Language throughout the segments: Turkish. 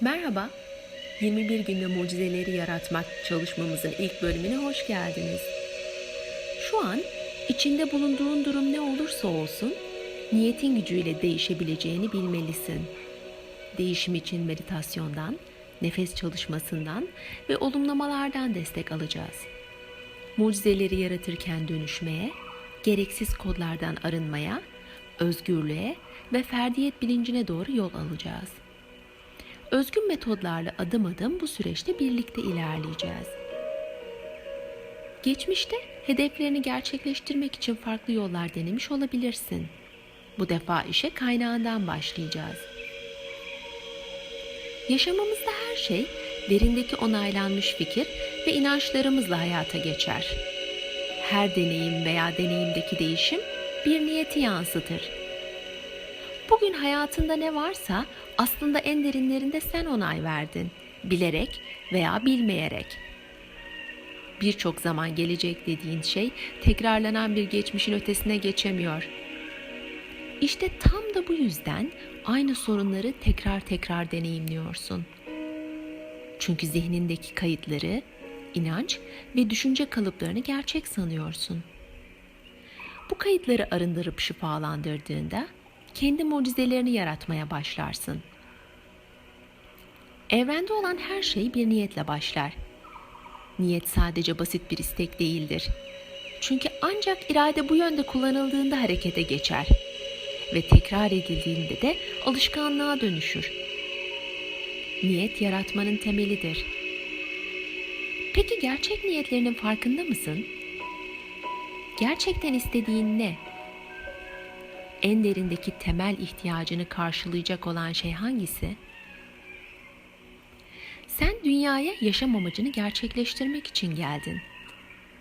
Merhaba, 21 günde mucizeleri yaratmak çalışmamızın ilk bölümüne hoş geldiniz. Şu an içinde bulunduğun durum ne olursa olsun, niyetin gücüyle değişebileceğini bilmelisin. Değişim için meditasyondan, nefes çalışmasından ve olumlamalardan destek alacağız. Mucizeleri yaratırken dönüşmeye, gereksiz kodlardan arınmaya, özgürlüğe ve ferdiyet bilincine doğru yol alacağız. Özgün metodlarla adım adım bu süreçte birlikte ilerleyeceğiz. Geçmişte hedeflerini gerçekleştirmek için farklı yollar denemiş olabilirsin. Bu defa işe kaynağından başlayacağız. Yaşamımızda her şey derindeki onaylanmış fikir ve inançlarımızla hayata geçer. Her deneyim veya deneyimdeki değişim bir niyeti yansıtır. Bugün hayatında ne varsa aslında en derinlerinde sen onay verdin. Bilerek veya bilmeyerek. Birçok zaman gelecek dediğin şey tekrarlanan bir geçmişin ötesine geçemiyor. İşte tam da bu yüzden aynı sorunları tekrar tekrar deneyimliyorsun. Çünkü zihnindeki kayıtları, inanç ve düşünce kalıplarını gerçek sanıyorsun. Bu kayıtları arındırıp şifalandırdığında kendi mucizelerini yaratmaya başlarsın. Evrende olan her şey bir niyetle başlar. Niyet sadece basit bir istek değildir. Çünkü ancak irade bu yönde kullanıldığında harekete geçer ve tekrar edildiğinde de alışkanlığa dönüşür. Niyet yaratmanın temelidir. Peki gerçek niyetlerinin farkında mısın? Gerçekten istediğin ne? En derindeki temel ihtiyacını karşılayacak olan şey hangisi? Sen dünyaya yaşam amacını gerçekleştirmek için geldin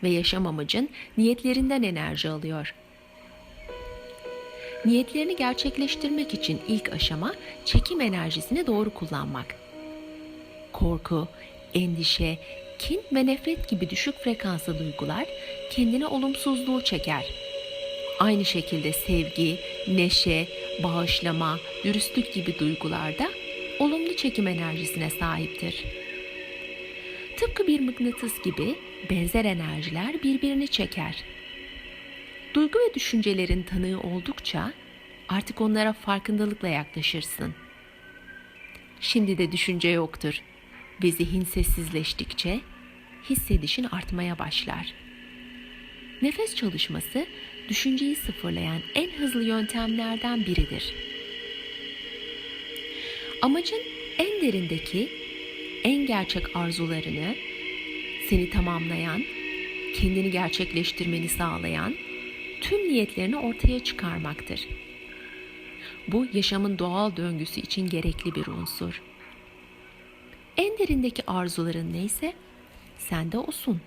ve yaşam amacın niyetlerinden enerji alıyor. Niyetlerini gerçekleştirmek için ilk aşama çekim enerjisini doğru kullanmak. Korku, endişe, kin ve nefret gibi düşük frekanslı duygular kendine olumsuzluğu çeker. Aynı şekilde sevgi, neşe, bağışlama, dürüstlük gibi duygular da olumlu çekim enerjisine sahiptir. Tıpkı bir mıknatıs gibi benzer enerjiler birbirini çeker. Duygu ve düşüncelerin tanığı oldukça artık onlara farkındalıkla yaklaşırsın. Şimdi de düşünce yoktur ve zihin sessizleştikçe hissedişin artmaya başlar. Nefes çalışması düşünceyi sıfırlayan en hızlı yöntemlerden biridir. Amacın en derindeki, en gerçek arzularını, seni tamamlayan, kendini gerçekleştirmeni sağlayan tüm niyetlerini ortaya çıkarmaktır. Bu yaşamın doğal döngüsü için gerekli bir unsur. En derindeki arzuların neyse sen de olsun.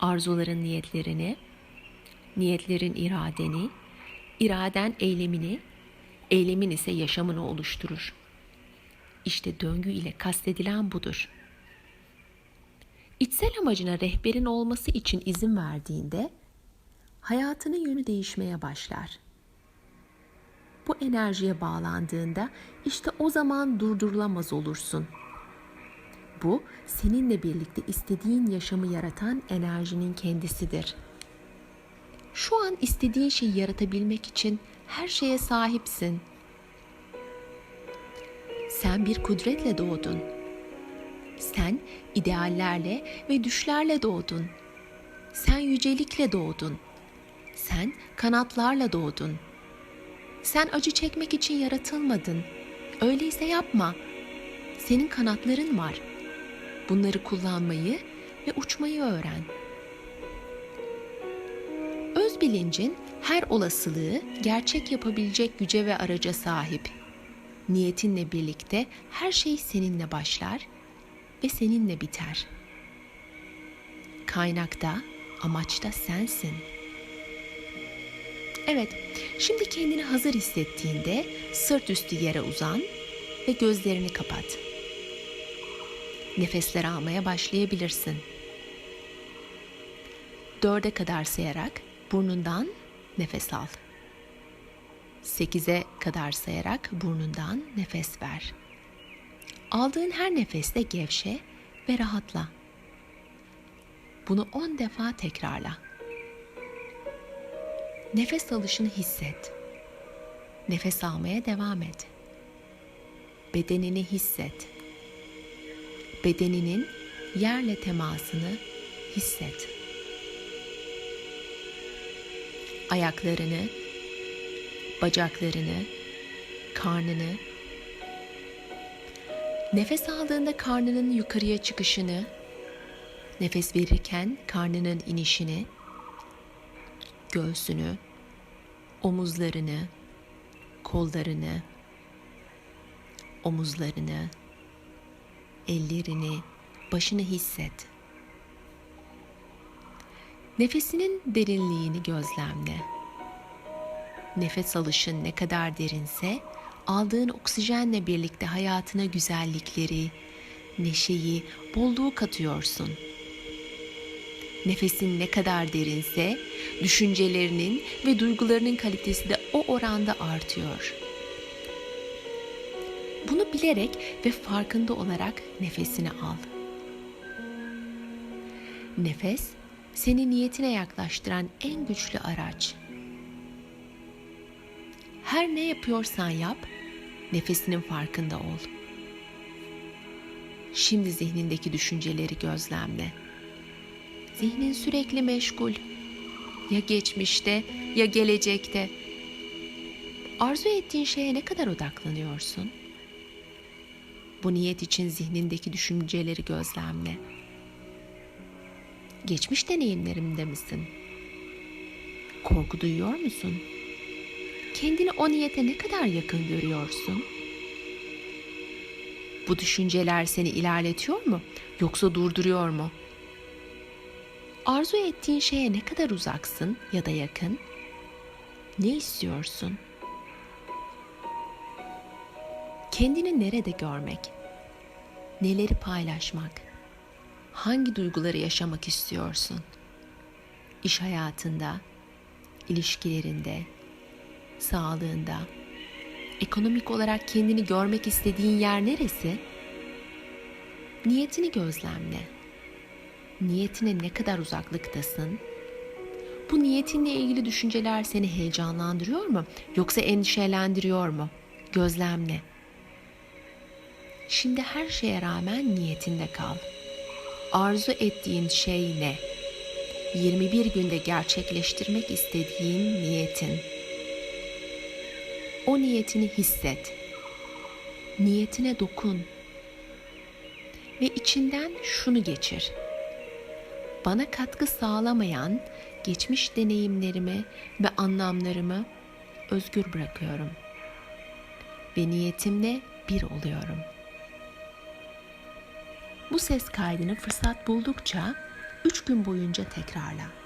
Arzuların niyetlerini, niyetlerin iradeni, iraden eylemini, eylemin ise yaşamını oluşturur. İşte döngü ile kastedilen budur. İçsel amacına rehberin olması için izin verdiğinde hayatının yönü değişmeye başlar. Bu enerjiye bağlandığında işte o zaman durdurulamaz olursun. Bu seninle birlikte istediğin yaşamı yaratan enerjinin kendisidir. Şu an istediğin şeyi yaratabilmek için her şeye sahipsin. Sen bir kudretle doğdun. Sen ideallerle ve düşlerle doğdun. Sen yücelikle doğdun. Sen kanatlarla doğdun. Sen acı çekmek için yaratılmadın. Öyleyse yapma. Senin kanatların var. Bunları kullanmayı ve uçmayı öğren. Öz bilincin her olasılığı gerçek yapabilecek güce ve araca sahip. Niyetinle birlikte her şey seninle başlar ve seninle biter. Kaynakta, amaçta sensin. Evet, şimdi kendini hazır hissettiğinde sırt üstü yere uzan ve gözlerini kapat. Nefesler almaya başlayabilirsin. Dörde kadar sayarak burnundan nefes al. 8'e kadar sayarak burnundan nefes ver. Aldığın her nefeste gevşe ve rahatla. Bunu 10 defa tekrarla. Nefes alışını hisset. Nefes almaya devam et. Bedenini hisset. Bedeninin yerle temasını hisset. Ayaklarını, bacaklarını, karnını, nefes aldığında karnının yukarıya çıkışını, nefes verirken karnının inişini, göğsünü, omuzlarını, kollarını, omuzlarını, ellerini, başını hisset. Nefesinin derinliğini gözlemle. Nefes alışın ne kadar derinse, aldığın oksijenle birlikte hayatına güzellikleri, neşeyi, bolluğu katıyorsun. Nefesin ne kadar derinse, düşüncelerinin ve duygularının kalitesi de o oranda artıyor. Bilerek ve farkında olarak nefesini al. Nefes seni niyetine yaklaştıran en güçlü araç. Her ne yapıyorsan yap, nefesinin farkında ol. Şimdi zihnindeki düşünceleri gözlemle. Zihnin sürekli meşgul. Ya geçmişte ya gelecekte. Arzu ettiğin şeye ne kadar odaklanıyorsun? Bu niyet için zihnindeki düşünceleri gözlemle. Geçmiş deneyimlerimde misin? Korku duyuyor musun? Kendini o niyete ne kadar yakın görüyorsun? Bu düşünceler seni ilerletiyor mu yoksa durduruyor mu? Arzu ettiğin şeye ne kadar uzaksın ya da yakın? Ne istiyorsun? Kendini nerede görmek? Neleri paylaşmak? Hangi duyguları yaşamak istiyorsun? İş hayatında, ilişkilerinde, sağlığında, ekonomik olarak kendini görmek istediğin yer neresi? Niyetini gözlemle. Niyetine ne kadar uzaklıktasın? Bu niyetinle ilgili düşünceler seni heyecanlandırıyor mu yoksa endişelendiriyor mu? Gözlemle. Şimdi her şeye rağmen niyetinde kal. Arzu ettiğin şey ne? 21 günde gerçekleştirmek istediğin niyetin. O niyetini hisset. Niyetine dokun. Ve içinden şunu geçir. Bana katkı sağlamayan geçmiş deneyimlerimi ve anlamlarımı özgür bırakıyorum. Ve niyetimle bir oluyorum. Bu ses kaydını fırsat buldukça 3 gün boyunca tekrarla.